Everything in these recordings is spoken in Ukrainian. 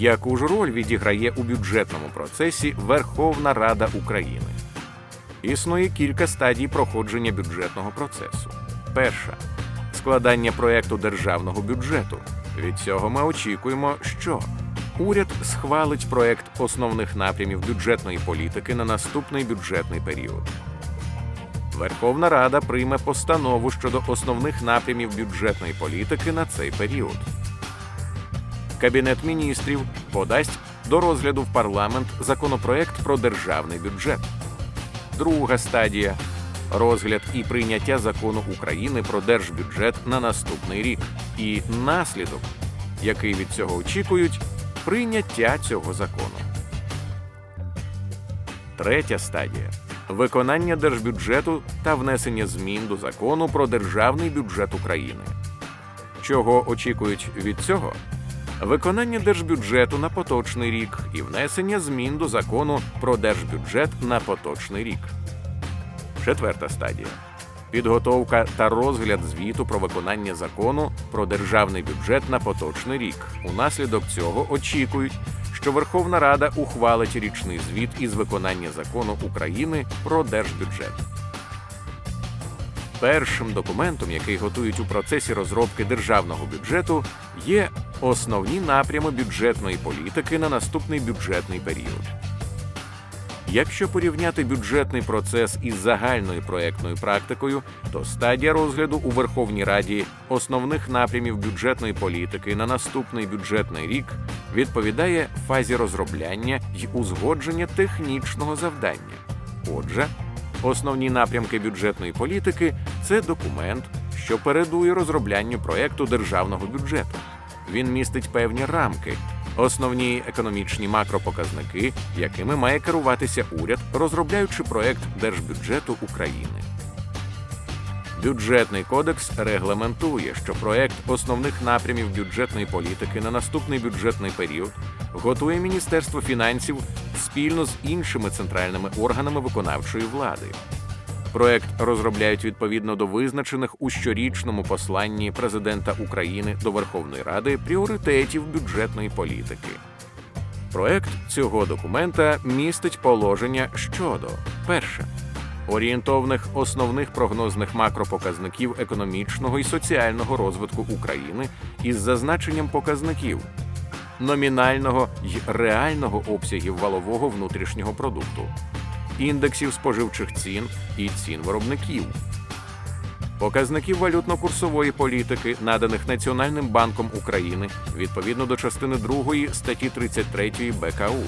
Яку ж роль відіграє у бюджетному процесі Верховна Рада України? Існує кілька стадій проходження бюджетного процесу. Перша складання проекту державного бюджету. Від цього ми очікуємо, що уряд схвалить проект основних напрямів бюджетної політики на наступний бюджетний період. Верховна Рада прийме постанову щодо основних напрямів бюджетної політики на цей період. Кабінет міністрів подасть до розгляду в парламент законопроект про державний бюджет. Друга стадія розгляд і прийняття закону України про держбюджет на наступний рік. І наслідок, який від цього очікують, прийняття цього закону. Третя стадія виконання держбюджету та внесення змін до закону про державний бюджет України. Чого очікують від цього? Виконання держбюджету на поточний рік і внесення змін до закону про держбюджет на поточний рік. Четверта стадія підготовка та розгляд звіту про виконання закону про державний бюджет на поточний рік. Унаслідок цього очікують, що Верховна Рада ухвалить річний звіт із виконання закону України про держбюджет. Першим документом, який готують у процесі розробки державного бюджету, є основні напрями бюджетної політики на наступний бюджетний період. Якщо порівняти бюджетний процес із загальною проектною практикою, то стадія розгляду у Верховній Раді основних напрямів бюджетної політики на наступний бюджетний рік відповідає фазі розробляння й узгодження технічного завдання. Отже, основні напрямки бюджетної політики це документ, що передує розроблянню проекту державного бюджету. Він містить певні рамки, основні економічні макропоказники, якими має керуватися уряд, розробляючи проект держбюджету України. Бюджетний кодекс регламентує, що проект основних напрямів бюджетної політики на наступний бюджетний період готує Міністерство фінансів спільно з іншими центральними органами виконавчої влади. Проект розробляють відповідно до визначених у щорічному посланні президента України до Верховної Ради пріоритетів бюджетної політики. Проект цього документа містить положення щодо перше орієнтовних основних прогнозних макропоказників економічного і соціального розвитку України із зазначенням показників номінального й реального обсягів валового внутрішнього продукту, індексів споживчих цін і цін виробників, показників валютно-курсової політики, наданих Національним банком України відповідно до частини 2 статті 33 БКУ,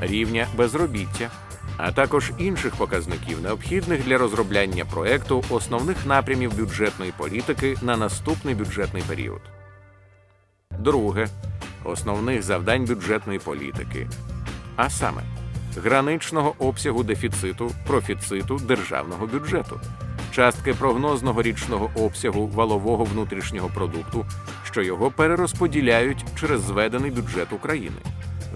рівня безробіття, а також інших показників, необхідних для розробляння проекту основних напрямів бюджетної політики на наступний бюджетний період. Друге. Основних завдань бюджетної політики, а саме граничного обсягу дефіциту, профіциту державного бюджету, частки прогнозного річного обсягу валового внутрішнього продукту, що його перерозподіляють через зведений бюджет України,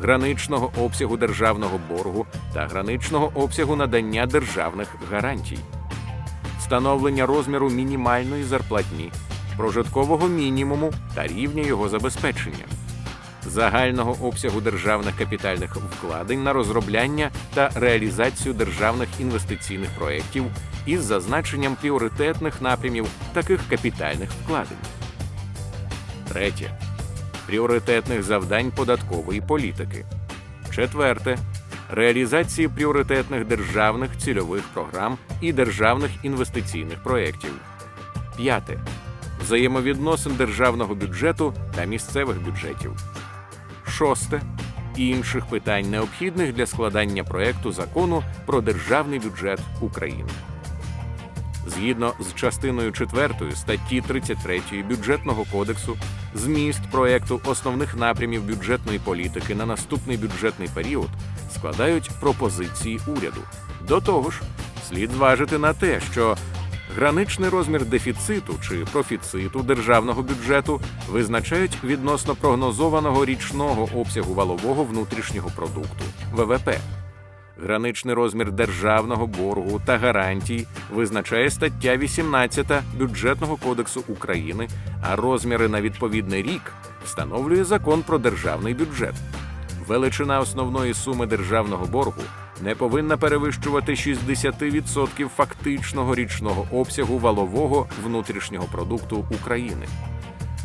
граничного обсягу державного боргу та граничного обсягу надання державних гарантій, встановлення розміру мінімальної зарплатні, прожиткового мінімуму та рівня його забезпечення загального обсягу державних капітальних вкладень на розробляння та реалізацію державних інвестиційних проєктів із зазначенням пріоритетних напрямів таких капітальних вкладень. Третє. Пріоритетних завдань податкової політики. Четверте. Реалізації пріоритетних державних цільових програм і державних інвестиційних проєктів. П'яте. Взаємовідносин державного бюджету та місцевих бюджетів. Шосте інших питань, необхідних для складання проекту закону про державний бюджет України. Згідно з частиною 4 статті 33 бюджетного кодексу, зміст проекту основних напрямів бюджетної політики на наступний бюджетний період складають пропозиції уряду. До того ж, слід зважити на те, що Граничний розмір дефіциту чи профіциту державного бюджету визначають відносно прогнозованого річного обсягу валового внутрішнього продукту ВВП. Граничний розмір державного боргу та гарантій визначає стаття 18 бюджетного кодексу України, а розміри на відповідний рік встановлює закон про державний бюджет. Величина основної суми державного боргу не повинна перевищувати 60% фактичного річного обсягу валового внутрішнього продукту України.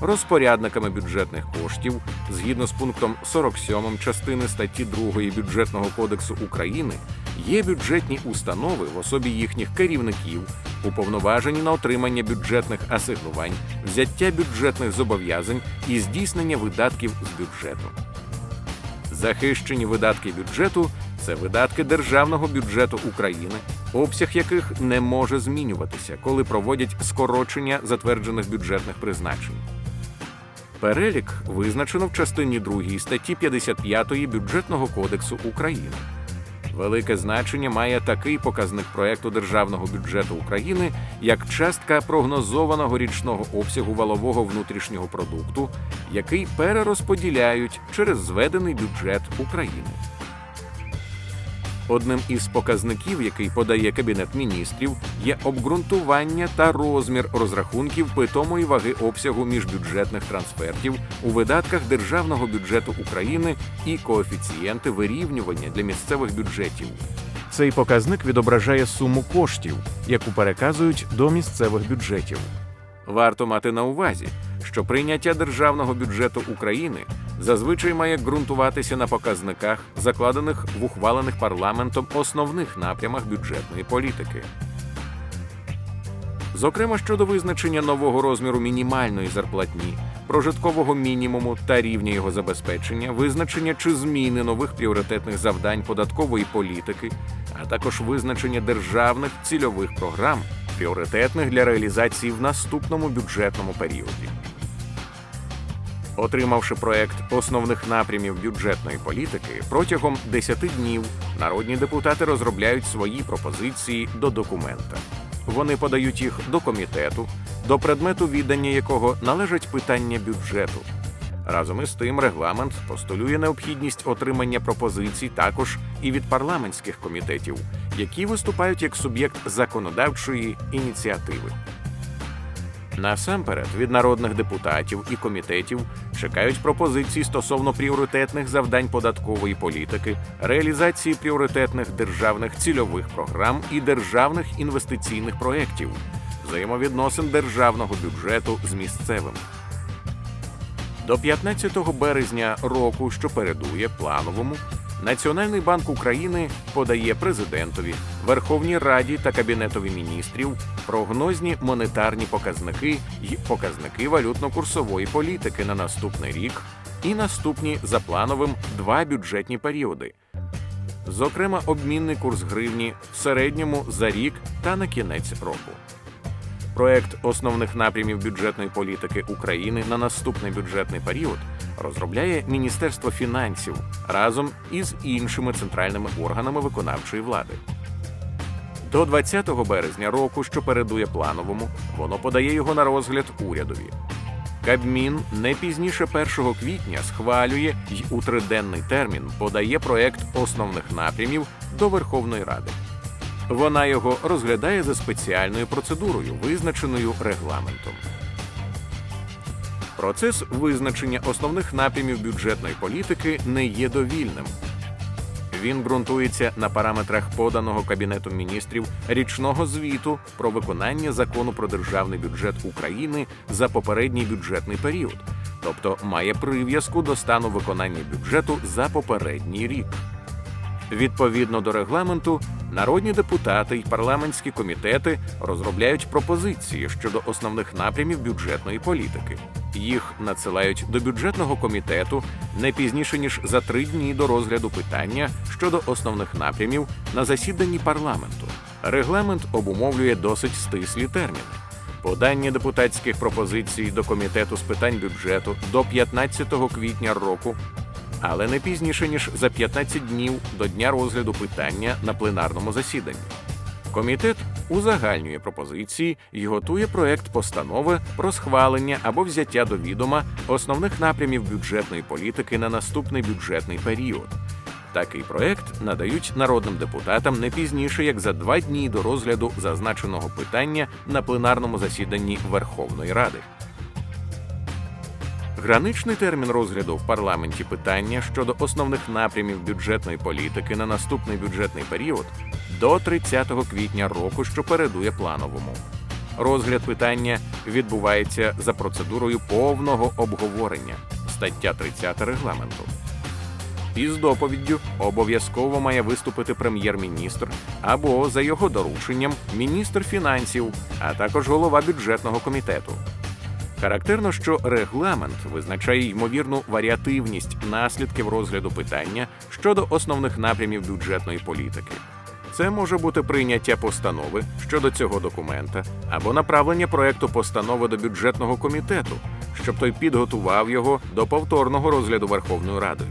Розпорядниками бюджетних коштів згідно з пунктом 47 частини статті 2 бюджетного кодексу України є бюджетні установи в особі їхніх керівників, уповноважені на отримання бюджетних асигнувань, взяття бюджетних зобов'язань і здійснення видатків з бюджету. Захищені видатки бюджету це видатки державного бюджету України, обсяг яких не може змінюватися, коли проводять скорочення затверджених бюджетних призначень. Перелік визначено в частині 2 статті 55 Бюджетного кодексу України. Велике значення має такий показник проекту державного бюджету України, як частка прогнозованого річного обсягу валового внутрішнього продукту, який перерозподіляють через зведений бюджет України. Одним із показників, який подає Кабінет міністрів, є обґрунтування та розмір розрахунків питомої ваги обсягу міжбюджетних трансфертів у видатках державного бюджету України і коефіцієнти вирівнювання для місцевих бюджетів. Цей показник відображає суму коштів, яку переказують до місцевих бюджетів. Варто мати на увазі, що прийняття державного бюджету України зазвичай має ґрунтуватися на показниках, закладених в ухвалених парламентом основних напрямах бюджетної політики. Зокрема, щодо визначення нового розміру мінімальної зарплатні, прожиткового мінімуму та рівня його забезпечення, визначення чи зміни нових пріоритетних завдань податкової політики, а також визначення державних цільових програм, пріоритетних для реалізації в наступному бюджетному періоді. Отримавши проект основних напрямів бюджетної політики, протягом 10 днів народні депутати розробляють свої пропозиції до документа. Вони подають їх до комітету, до предмету віддання якого належать питання бюджету. Разом із тим, регламент постулює необхідність отримання пропозицій також і від парламентських комітетів, які виступають як суб'єкт законодавчої ініціативи. Насамперед від народних депутатів і комітетів чекають пропозиції стосовно пріоритетних завдань податкової політики, реалізації пріоритетних державних цільових програм і державних інвестиційних проєктів, взаємовідносин державного бюджету з місцевим. До 15 березня року, що передує плановому, Національний банк України подає президентові, Верховній Раді та Кабінетові міністрів прогнозні монетарні показники й показники валютно-курсової політики на наступний рік і наступні за плановим два бюджетні періоди. Зокрема, обмінний курс гривні в середньому за рік та на кінець року. Проект основних напрямів бюджетної політики України на наступний бюджетний період розробляє Міністерство фінансів разом із іншими центральними органами виконавчої влади. До 20 березня року, що передує плановому, воно подає його на розгляд урядові. Кабмін не пізніше 1 квітня схвалює й у триденний термін подає проект основних напрямів до Верховної Ради. Вона його розглядає за спеціальною процедурою, визначеною регламентом. Процес визначення основних напрямів бюджетної політики не є довільним. Він ґрунтується на параметрах поданого Кабінетом міністрів річного звіту про виконання закону про державний бюджет України за попередній бюджетний період, тобто має прив'язку до стану виконання бюджету за попередній рік. Відповідно до регламенту, народні депутати й парламентські комітети розробляють пропозиції щодо основних напрямів бюджетної політики. Їх надсилають до бюджетного комітету не пізніше ніж за три дні до розгляду питання щодо основних напрямів на засіданні парламенту. Регламент обумовлює досить стислі терміни. Подання депутатських пропозицій до комітету з питань бюджету до 15 квітня року але не пізніше ніж за 15 днів до дня розгляду питання на пленарному засіданні. Комітет узагальнює пропозиції і готує проект постанови про схвалення або взяття до відома основних напрямів бюджетної політики на наступний бюджетний період. Такий проект надають народним депутатам не пізніше як за два дні до розгляду зазначеного питання на пленарному засіданні Верховної Ради. Граничний термін розгляду в парламенті питання щодо основних напрямів бюджетної політики на наступний бюджетний період до 30 квітня року, що передує плановому. Розгляд питання відбувається за процедурою повного обговорення стаття 30 регламенту. Із доповіддю обов'язково має виступити прем'єр-міністр або за його дорученням міністр фінансів, а також голова бюджетного комітету. Характерно, що регламент визначає ймовірну варіативність наслідків розгляду питання щодо основних напрямів бюджетної політики. Це може бути прийняття постанови щодо цього документа або направлення проекту постанови до бюджетного комітету, щоб той підготував його до повторного розгляду Верховною Радою.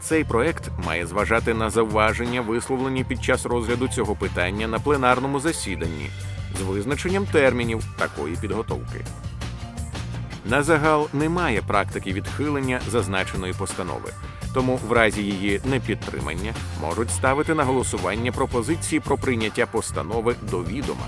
Цей проект має зважати на зауваження, висловлені під час розгляду цього питання на пленарному засіданні з визначенням термінів такої підготовки. На загал немає практики відхилення зазначеної постанови, тому в разі її непідтримання можуть ставити на голосування пропозиції про прийняття постанови до відома.